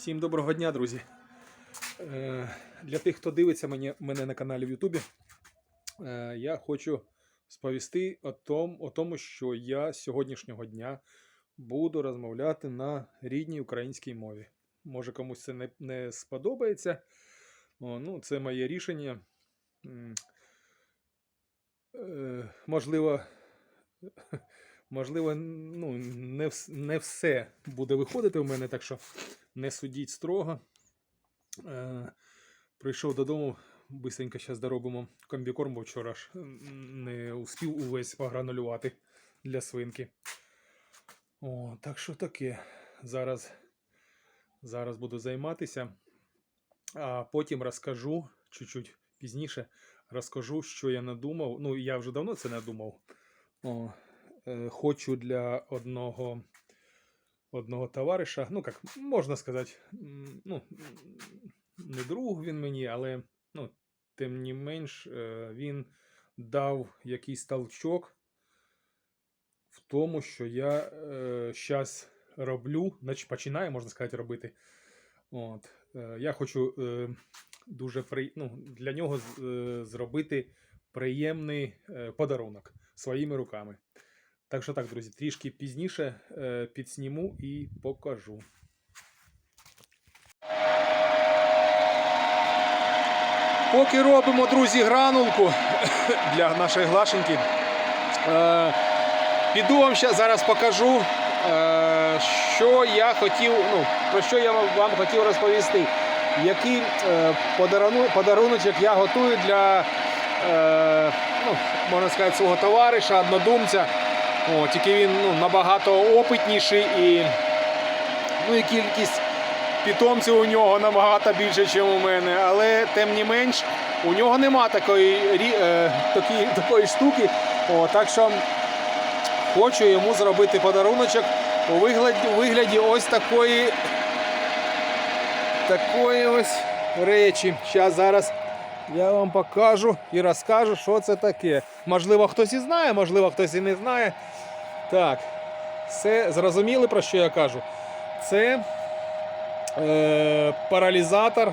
Всім доброго дня, друзі. Е, Для тих, хто дивиться мене, на каналі в Ютубі, е, я хочу сповісти о, том, о тому, що я з сьогоднішнього дня буду розмовляти на рідній українській мові. Може комусь це не, сподобається. Ну, це моє рішення. Е, можливо, можливо, ну, не, не все буде виходити у мене, так що не судіть строго. Е, прийшов додому, бисенько зараз доробимо комбікорм, бо вчора ж не успів увесь погранулювати для свинки. О, так що таке. Зараз, зараз буду займатися, а потім розкажу чуть-чуть пізніше. Розкажу, що я надумав. Ну, я вже давно це надумав. О, хочу для одного одного товариша, ну як можна сказати, ну, не друг він мені, але ну, тим не менш е, він дав якийсь толчок в тому, що я зараз роблю, значить починаю, можна сказати, робити. От, е, я хочу е, дуже при, ну, для нього з- е, зробити приємний е, подарунок своїми руками. Так що так, друзі, трішки пізніше е, підсніму і покажу. Поки робимо, друзі, гранулку для нашої глашеньки. Е, піду вам ще зараз покажу, е, що я хотів, ну, про що я вам хотів розповісти. Який е, подаруночок я готую для, е, ну, можна сказати, свого товариша, однодумця. О, тільки він ну, набагато опитніший і, ну, і кількість питомців у нього набагато більше, ніж у мене. Але тим не менш, у нього нема такої, е, такі, такої штуки. О, так що хочу йому зробити подаруночок у вигляді, вигляді ось такої, такої ось речі. Зараз зараз я вам покажу і розкажу, що це таке. Можливо, хтось і знає, можливо, хтось і не знає. Так, все зрозуміли, про що я кажу. Це е, паралізатор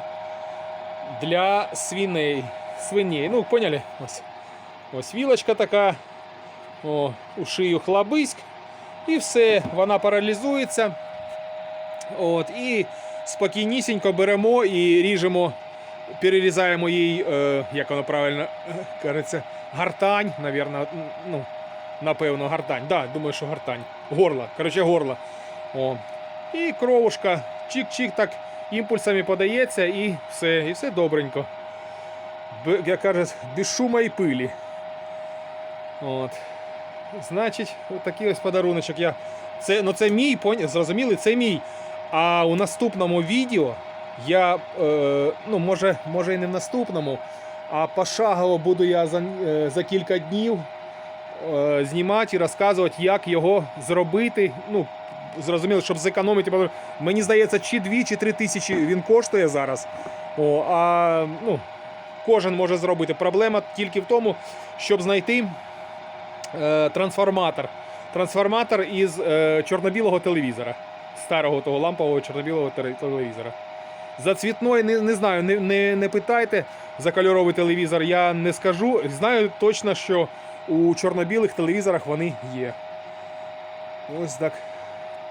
для свиней. свиней. Ну, поняли? Ось, ось вілочка така. О, у шию хлабиськ. І все, вона паралізується. От, і спокійнісінько беремо і ріжемо, перерізаємо їй, е, як воно правильно кажеться, гартань, навірно, ну, напевно, гартань. Да, думаю, що гартань. Горло. Коротше, горло. О. І кровушка, чик-чик так імпульсами подається і все, і все добренько. Б, як кажуть, без шума і пилі. От. Значить, такий ось подаруночок. Я... Це, ну це мій, зрозуміли, це мій. А у наступному відео я, е, ну, може, може і не в наступному, а пошагово буду я за, е, за кілька днів е, знімати і розказувати, як його зробити. Ну, зрозуміло, щоб зекономити. Мені здається, чи 2, чи 3 тисячі він коштує зараз. О, а ну, кожен може зробити. Проблема тільки в тому, щоб знайти е, трансформатор. Трансформатор із е, чорно-білого телевізора. Старого того лампового чорно-білого телевізора. За цвітної не, не знаю, не, не, не питайте за кольоровий телевізор, я не скажу. Знаю точно, що у чорно-білих телевізорах вони є. Ось так.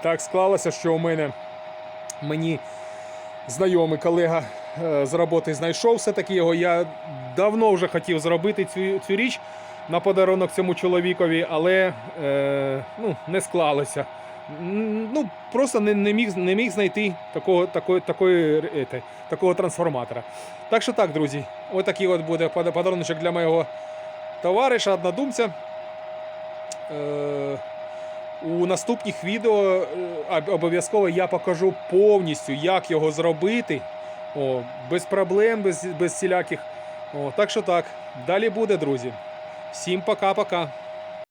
Так склалося, що у мене мені знайомий колега е, з роботи знайшов все-таки його. Я давно вже хотів зробити цю, цю річ на подарунок цьому чоловікові, але е, ну, не склалося. Ну, просто не, не, міг, не міг знайти такого, такої, такої, ете, такого трансформатора. Так що так, друзі, отакий от буде пода- подаруночок для моєго товариша, однодумця. Е, у наступних відео е, обов'язково я покажу повністю, як його зробити. О, без проблем, без, без всіляких. О, так що так. Далі буде, друзі. Всім пока-пока.